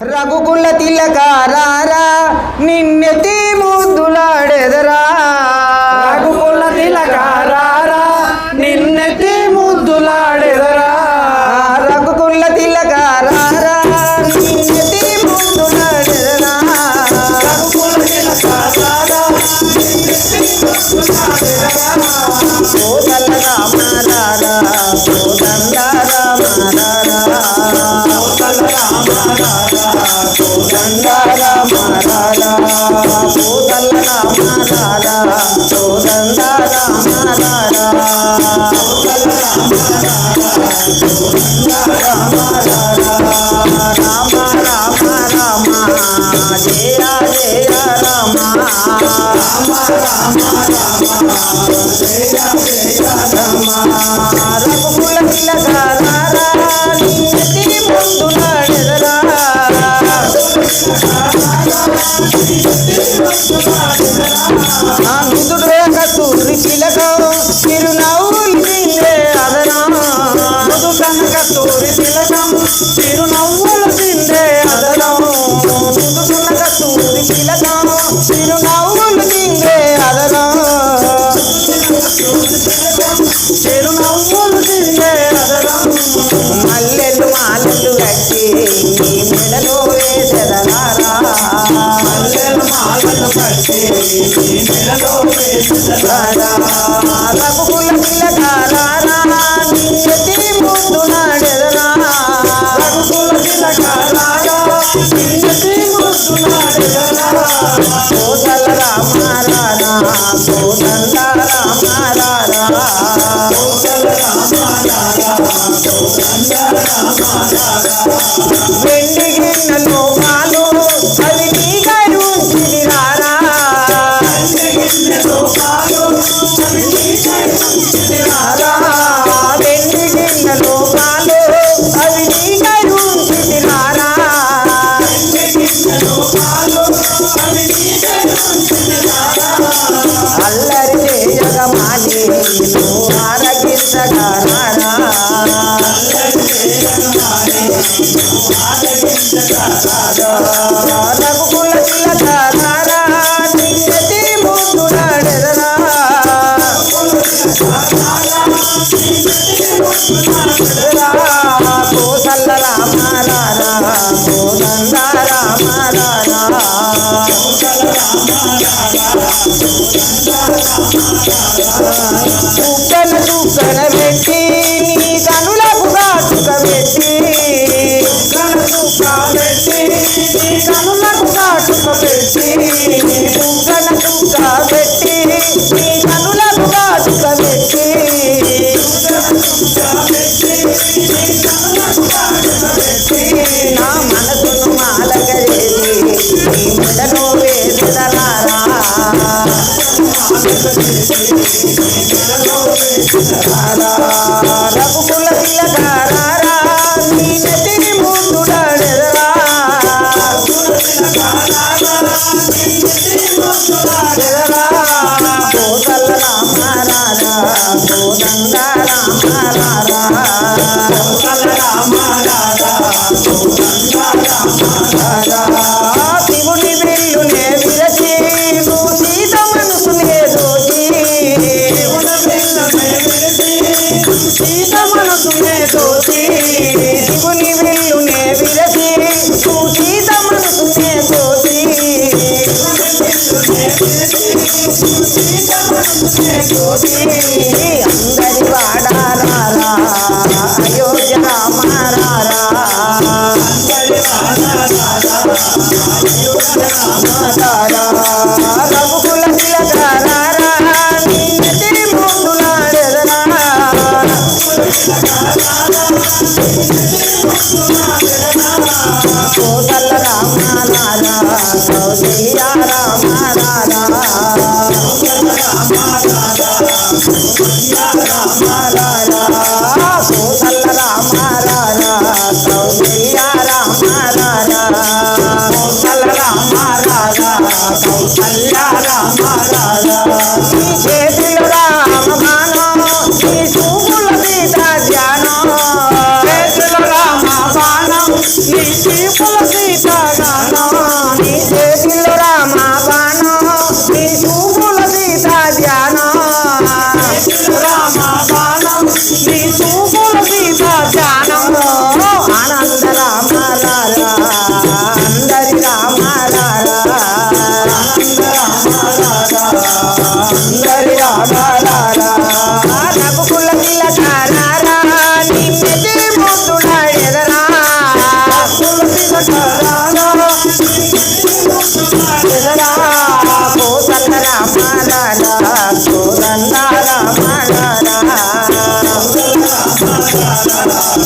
రఘుకుల తిలకారారా నిన్నెతి ముద్దులాడెదరా రఘుకుల తిలకారారా నిన్నెత్తి ముద్దులాడెదరా రఘుకుల తిలకారారా నిన్నెతి ముద్దులాడెదరా రఘుకుల తిలకారారా కోదల రామారారా కోదండ రామారారా. కోదండ రామారారా రఘుకుల తిలకారారా నిన్నెతి ముందులాడెదరా కట్టి మెడలో వేసెదరారా వెండి గిన్నెలో పాలు అవి నీ కరుంచిది రారా రారా రఘుకుల తిలకారారా నిన్నెతి ముందులాడెదరా కోసల్ల రామారారా కోదండ రామారారా చుక్కన చుక్కన పెట్టి కనులకు పెట్టి చుక్కన చుక్క పెట్టి నీ కనులకు కాటుక పెట్టి నా మనసును మాలగరేసి నీ మెడలో వేదరారా రఘుకుల శివుని విల్లునే విరచి నువ్వు సీత మనసునే దోచి సీత మనసునే తోచి శివుని విల్లునే విరచి నువ్వు సీత మనసునే దోచి. అందరి వాడారా అయోధ్య రామారారా రఘుకుల తిలకారారా నిన్నెతి ముందులాడెదరా కోదల రామారారా Mara, Mara, Mara, సుందరి నాకు కుల పిల్ల తారారా నీ పెద్ద ముందుడా ఎదరా? కుల పిల్ల తారారా ఎదరా కోసన్న రామారా కోసన్న రామారా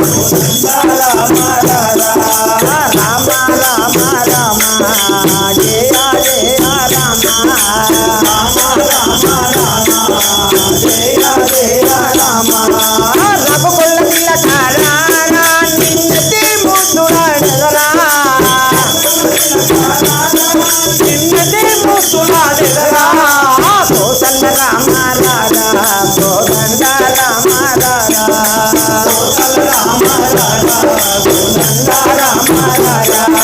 కోసన్న రామారా జయ జయ రామ రఘుకుల తిలకారా నిన్నటి ముద్దులాడగరా చిన్నది ముసులాడెదరా కోసన్న రామ రారా కోదండ రామ రారా కోసల రామ రారా కోదండ రామ రారా